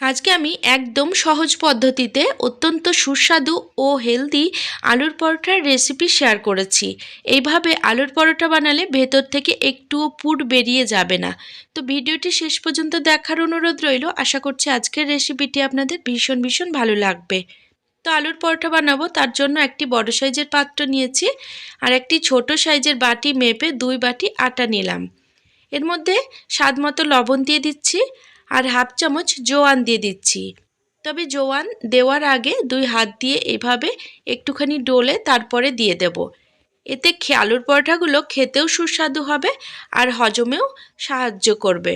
আজকে আমি একদম সহজ পদ্ধতিতে অত্যন্ত সুস্বাদু ও হেলদি আলুর পরোটার রেসিপি শেয়ার করেছি। এইভাবে আলুর পরোটা বানালে ভেতর থেকে একটুও পুর বেরিয়ে যাবে না। তো ভিডিওটি শেষ পর্যন্ত দেখার অনুরোধ রইল। আশা করছি আজকের রেসিপিটি আপনাদের ভীষণ ভীষণ ভালো লাগবে। তো আলুর পরোটা বানাবো, তার জন্য একটি বড় সাইজের পাত্র নিয়েছি আর একটি ছোট সাইজের বাটি মেপে দুই বাটি আটা নিলাম। এর মধ্যে স্বাদ মতো লবণ দিয়ে দিচ্ছি আর হাফ চামচ জোয়ান দিয়ে দিচ্ছি। তবে জোয়ান দেওয়ার আগে দুই হাত দিয়ে এভাবে একটুখানি ডোলে তারপরে দিয়ে দেব। এতে আলুর পরোটাগুলো খেতেও সুস্বাদু হবে আর হজমেও সাহায্য করবে।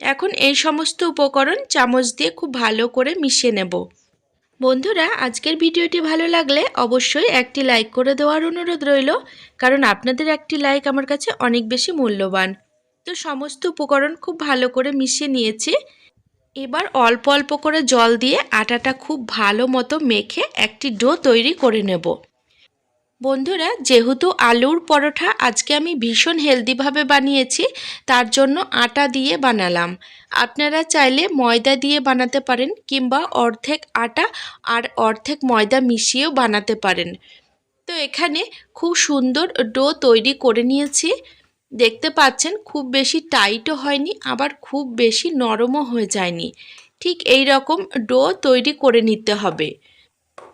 এখন এই সমস্ত উপকরণ চামচ দিয়ে খুব ভালো করে মিশিয়ে নেব। বন্ধুরা, আজকের ভিডিওটি ভালো লাগলে অবশ্যই একটি লাইক করে দেওয়ার অনুরোধ রইল, কারণ আপনাদের একটি লাইক আমার কাছে অনেক বেশি মূল্যবান। তো সমস্ত উপকরণ খুব ভালো করে মিশিয়ে নিয়েছি। এবার অল্প অল্প করে জল দিয়ে আটাটা খুব ভালো মতো মেখে একটি ডো তৈরি করে নেব। বন্ধুরা, যেহেতু আলুর পরোটা আজকে আমি ভীষণ হেলদিভাবে বানিয়েছি, তার জন্য আটা দিয়ে বানালাম। আপনারা চাইলে ময়দা দিয়ে বানাতে পারেন কিংবা অর্ধেক আটা আর অর্ধেক ময়দা মিশিয়েও বানাতে পারেন। তো এখানে খুব সুন্দর ডো তৈরি করে নিয়েছি। দেখতে পাচ্ছেন খুব বেশি টাইটও হয়নি, আবার খুব বেশি নরমও হয়ে যায়নি। ঠিক এই রকম ডো তৈরি করে নিতে হবে।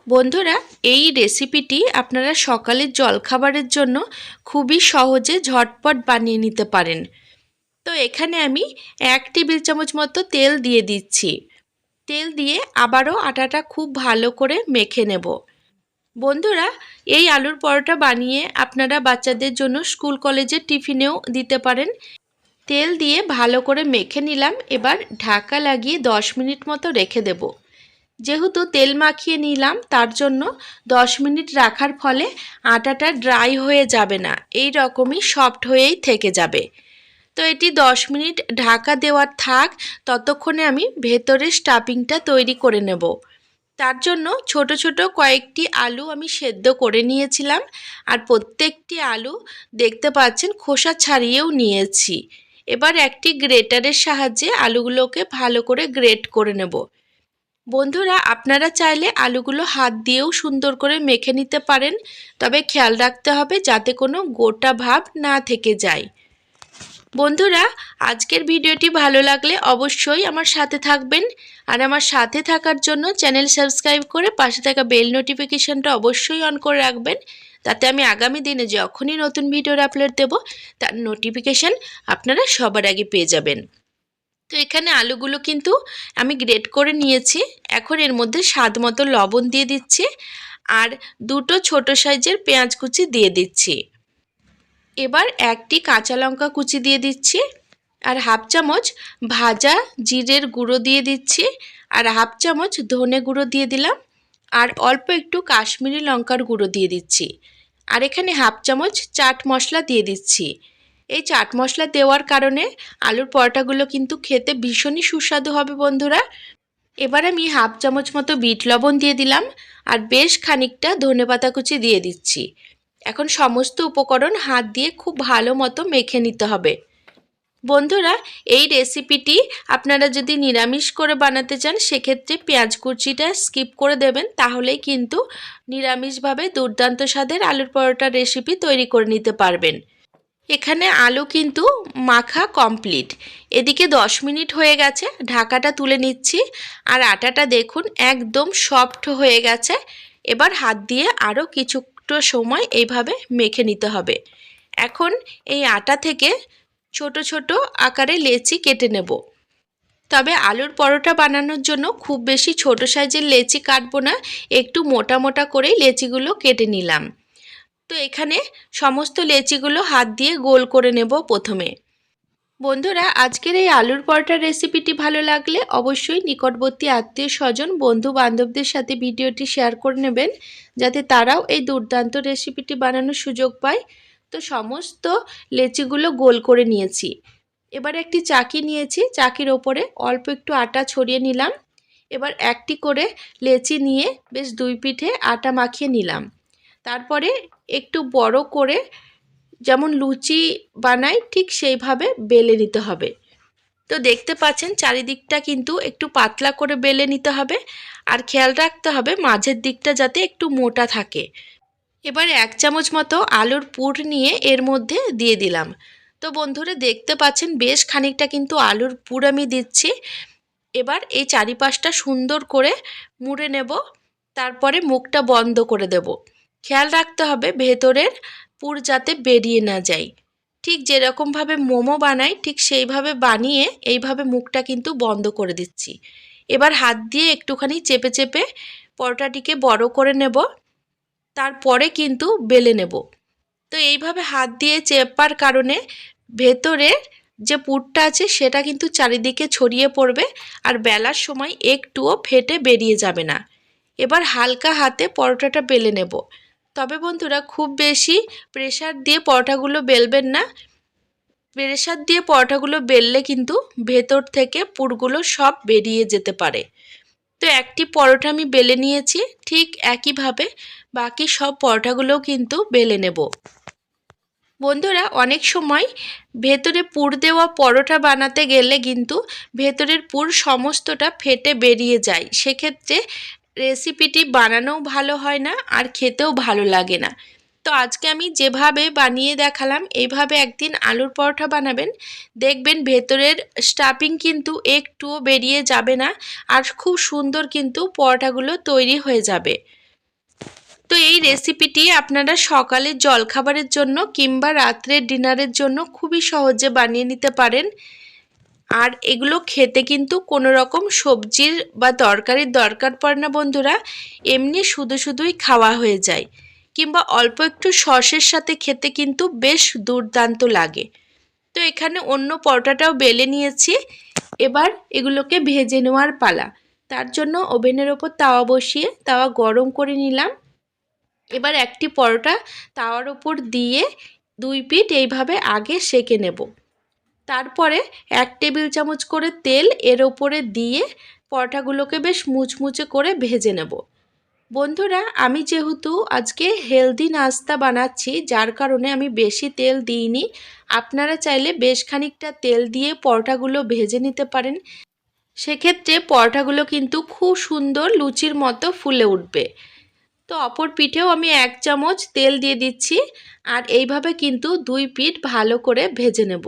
বন্ধুরা, এই রেসিপিটি আপনারা সকালের জলখাবারের জন্য খুবই সহজে ঝটপট বানিয়ে নিতে পারেন। তো এখানে আমি এক টেবিল চামচ মতো তেল দিয়ে দিচ্ছি। তেল দিয়ে আবারও আটাটা খুব ভালো করে মেখে নেব। বন্ধুরা, এই আলুর পরোটা বানিয়ে আপনারা বাচ্চাদের জন্য স্কুল কলেজের টিফিনেও দিতে পারেন। তেল দিয়ে ভালো করে মেখে নিলাম, এবার ঢাকা লাগিয়ে দশ মিনিট মতো রেখে দেব। যেহেতু তেল মাখিয়ে নিলাম, তার জন্য দশ মিনিট রাখার ফলে আটাটা ড্রাই হয়ে যাবে না, এই রকমই সফট হয়েই থেকে যাবে। তো এটি দশ মিনিট ঢাকা দেওয়ার থাক, ততক্ষণে আমি ভেতরের স্টাফিংটা তৈরি করে নেব। তার জন্য ছোট ছোট কয়েকটি আলু আমি সেদ্ধ করে নিয়েছিলাম আর প্রত্যেকটি আলু দেখতে পাচ্ছেন খোসা ছাড়িয়েও নিয়েছি। এবার একটি গ্রেটারের সাহায্যে আলুগুলোকে ভালো করে গ্রেট করে নেব। বন্ধুরা, আপনারা চাইলে আলুগুলো হাত দিয়েও সুন্দর করে মেখে নিতে পারেন, তবে খেয়াল রাখতে হবে যাতে কোনো গোটা ভাব না থেকে যায়। বন্ধুরা, আজকের ভিডিওটি ভালো লাগলে অবশ্যই আমার সাথে থাকবেন। আর আমার সাথে থাকার জন্য চ্যানেল সাবস্ক্রাইব করে পাশে থাকা বেল নোটিফিকেশানটা অবশ্যই অন করে রাখবেন। তাতে আমি আগামী দিনে যখনই নতুন ভিডিওর আপলোড দেব, তার নোটিফিকেশান আপনারা সবার আগে পেয়ে যাবেন। তো এখানে আলুগুলো কিন্তু আমি গ্রেট করে নিয়েছি। এখন এর মধ্যে স্বাদ মতো লবণ দিয়ে দিচ্ছি। আর দুটো ছোট সাইজের পেঁয়াজ কুচি দিয়ে দিচ্ছি। এবার একটি কাঁচা লঙ্কা কুচি দিয়ে দিচ্ছি, আর হাফ চামচ ভাজা জিরের গুঁড়ো দিয়ে দিচ্ছি, আর হাফ চামচ ধনে গুঁড়ো দিয়ে দিলাম, আর অল্প একটু কাশ্মীরি লঙ্কার গুঁড়ো দিয়ে দিচ্ছি, আর এখানে হাফ চামচ চাট মশলা দিয়ে দিচ্ছি। এই চাট মশলা দেওয়ার কারণে আলুর পরোটাগুলো কিন্তু খেতে ভীষণই সুস্বাদু হবে বন্ধুরা। এবার আমি হাফ চামচ মতো বিট লবণ দিয়ে দিলাম, আর বেশ খানিকটা ধনে পাতা কুচি দিয়ে দিচ্ছি। এখন সমস্ত উপকরণ হাত দিয়ে খুব ভালো মতো মেখে নিতে হবে। বন্ধুরা, এই রেসিপিটি আপনারা যদি নিরামিষ করে বানাতে চান, সেক্ষেত্রে পেঁয়াজ কুচিটা স্কিপ করে দেবেন, তাহলেই কিন্তু নিরামিষভাবে দুর্দান্ত স্বাদের আলুর পরোটার রেসিপি তৈরি করে নিতে পারবেন। এখানে আলু কিন্তু মাখা কমপ্লিট এদিকে দশ মিনিট হয়ে গেছে, ঢাকাটা তুলে নিচ্ছি। আর আটাটা দেখুন একদম সফট হয়ে গেছে। এবার হাত দিয়ে আরও কিছু একটু সময় এইভাবে মেখে নিতে হবে। এখন এই আটা থেকে ছোট ছোট আকারে লেচি কেটে নেব। তবে আলুর পরোটা বানানোর জন্য খুব বেশি ছোট সাইজের লেচি কাটবো না, একটু মোটা মোটা করেই লেচিগুলো কেটে নিলাম। তো এখানে সমস্ত লেচিগুলো হাত দিয়ে গোল করে নেব প্রথমে। বন্ধুরা, আজকের এই আলুর পরোটার রেসিপিটি ভালো লাগলে অবশ্যই নিকটবর্তী আত্মীয় স্বজন বন্ধু বান্ধবদের সাথে ভিডিওটি শেয়ার করে নেবেন, যাতে তারাও এই দুর্দান্ত রেসিপিটি বানানোর সুযোগ পায়। তো সমস্ত লেচিগুলো গোল করে নিয়েছি। এবার একটি চাকি নিয়েছি, চাকির ওপরে অল্প একটু আটা ছড়িয়ে নিলাম। এবার একটি করে লেচি নিয়ে বেশ দুই পিঠে আটা মাখিয়ে নিলাম। তারপরে একটু বড় করে যেমন লুচি বানাই, ঠিক সেইভাবে বেলে নিতে হবে। তো দেখতে পাচ্ছেন, চারিদিকটা কিন্তু একটু পাতলা করে বেলে নিতে হবে। আর খেয়াল রাখতে হবে, মাঝের দিকটা যাতে একটু মোটা থাকে। এবার এক চামচ মতো আলুর পুর নিয়ে এর মধ্যে দিয়ে দিলাম। তো বন্ধুরা, দেখতে পাচ্ছেন, বেশ খানিকটা কিন্তু আলুর পুর আমি দিচ্ছি। এবার এই চারিপাশটা সুন্দর করে মুড়ে নেব। তারপরে মুখটা বন্ধ করে দেব। খেয়াল রাখতে হবে, ভেতরের পুর যাতে বেরিয়ে না যায়। ঠিক যেরকমভাবে মোমো বানাই, ঠিক সেইভাবে বানিয়ে এইভাবে মুখটা কিন্তু বন্ধ করে দিচ্ছি। এবার হাত দিয়ে একটুখানি চেপে চেপে পরোটাটিকে বড় করে নেব, তারপরে কিন্তু বেলে নেব। তো এইভাবে হাত দিয়ে চেপার কারণে ভেতরের যে পুরটা আছে, সেটা কিন্তু চারিদিকে ছড়িয়ে পড়বে আর বেলার সময় একটুও ফেটে বেরিয়ে যাবে না। এবার হালকা হাতে পরোটাটা বেলে নেব। তবে বন্ধুরা, খুব বেশি প্রেশার দিয়ে পরোটাগুলো বেলবেন না। প্রেশার দিয়ে পরোটাগুলো বেললে কিন্তু ভেতর থেকে পুরগুলো সব বেরিয়ে যেতে পারে। তো একটি পরোটা আমি বেলে নিয়েছি, ঠিক একইভাবে বাকি সব পরোটাগুলোও কিন্তু বেলে নেব। বন্ধুরা, অনেক সময় ভেতরে পুর দেওয়া পরোটা বানাতে গেলে কিন্তু ভেতরের পুর সমস্তটা ফেটে বেরিয়ে যায়। সেক্ষেত্রে রেসিপিটি বানানোও ভালো হয় না আর খেতেও ভালো লাগে না। তো আজকে আমি যেভাবে বানিয়ে দেখালাম, এইভাবে একদিন আলুর পরোটা বানাবেন, দেখবেন ভেতরের স্টাফিং কিন্তু একটুও বেরিয়ে যাবে না আর খুব সুন্দর কিন্তু পরোটাগুলো তৈরি হয়ে যাবে। তো এই রেসিপিটি আপনারা সকালের জলখাবারের জন্য কিংবা রাত্রের ডিনারের জন্য খুবই সহজে বানিয়ে নিতে পারেন। আর এগুলো খেতে কিন্তু কোনো রকম সবজির বা তরকারির দরকার পড়ে না বন্ধুরা, এমনি শুধু শুধুই খাওয়া হয়ে যায়। কিংবা অল্প একটু সসের সাথে খেতে কিন্তু বেশ দুর্দান্ত লাগে। তো এখানে অন্য পরোটাটাও বেলে নিয়েছি। এবার এগুলোকে ভেজে নেওয়ার পালা। তার জন্য ওভেনের ওপর তাওয়া বসিয়ে তাওয়া গরম করে নিলাম। এবার একটি পরোটা তাওয়ার ওপর দিয়ে দুই পিঠ এইভাবে আগে সেকে নেব। তারপরে এক টেবিল চামচ করে তেল এর ওপরে দিয়ে পরোটাগুলোকে বেশ মুচমুচে করে ভেজে নেব। বন্ধুরা, আমি যেহেতু আজকে হেলদি নাস্তা বানাচ্ছি, যার কারণে আমি বেশি তেল দিইনি, আপনারা চাইলে বেশ খানিকটা তেল দিয়ে পরোটাগুলো ভেজে নিতে পারেন। সেক্ষেত্রে পরোটাগুলো কিন্তু খুব সুন্দর লুচির মতো ফুলে উঠবে। তো অপর পিঠেও আমি এক চামচ তেল দিয়ে দিচ্ছি, আর এইভাবে কিন্তু দুই পিঠ ভালো করে ভেজে নেব।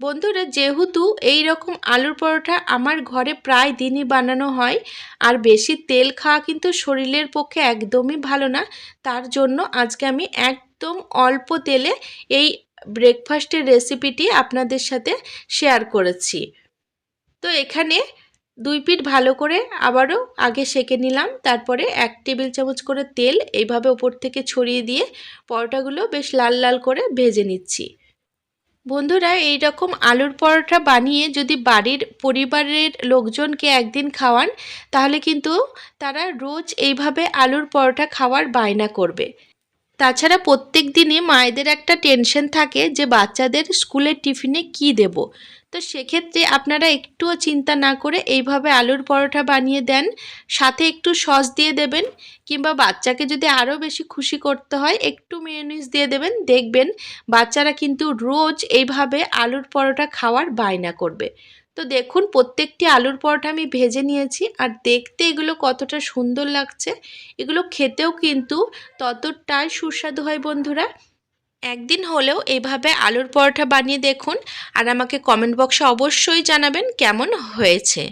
বন্ধুরা, যেহেতু এই রকম আলুর পরোটা আমার ঘরে প্রায় দিনই বানানো হয়, আর বেশি তেল খাওয়া কিন্তু শরীরের পক্ষে একদমই ভালো না, তার জন্য আজকে আমি একদম অল্প তেলে এই ব্রেকফাস্টের রেসিপিটি আপনাদের সাথে শেয়ার করেছি। তো এখানে দুই পিঠ ভালো করে আবারও আগে সেকে নিলাম, তারপরে এক টেবিল চামচ করে তেল, এইভাবে ওপর থেকে ছড়িয়ে দিয়ে পরোটাগুলো বেশ লাল লাল করে ভেজে নিচ্ছি। বন্ধুরা এই রকম আলুর পরোটা বানিয়ে যদি বাড়ির পরিবারের লোকজনকে একদিন খাওয়ান, তাহলে কিন্তু তারা রোজ এইভাবে আলুর পরোটা খাওয়ার বায়না করবে। তাছাড়া প্রত্যেক দিনই মায়েদের একটা টেনশন থাকে যে বাচ্চাদের স্কুলের টিফিনে কি দেব। তো সেক্ষেত্রে আপনারা একটুও চিন্তা না করে এইভাবে আলুর পরোটা বানিয়ে দেন। সাথে একটু সস দিয়ে দেবেন কিংবা বাচ্চাকে যদি আরও বেশি খুশি করতে হয়, একটু মেয়নিজ দিয়ে দেবেন। দেখবেন বাচ্চারা কিন্তু রোজ এইভাবে আলুর পরোটা খাওয়ার বায়না করবে। তো দেখুন, প্রত্যেকটি আলুর পরোটা আমি ভেজে নিয়েছি আর দেখতে এগুলো কতটা সুন্দর লাগছে। এগুলো খেতেও কিন্তু ততটাই সুস্বাদু হয় বন্ধুরা। একদিন হলেও এভাবে আলুর পরোটা বানিয়ে দেখুন আর আমাকে কমেন্ট বক্সে অবশ্যই জানাবেন কেমন হয়েছে।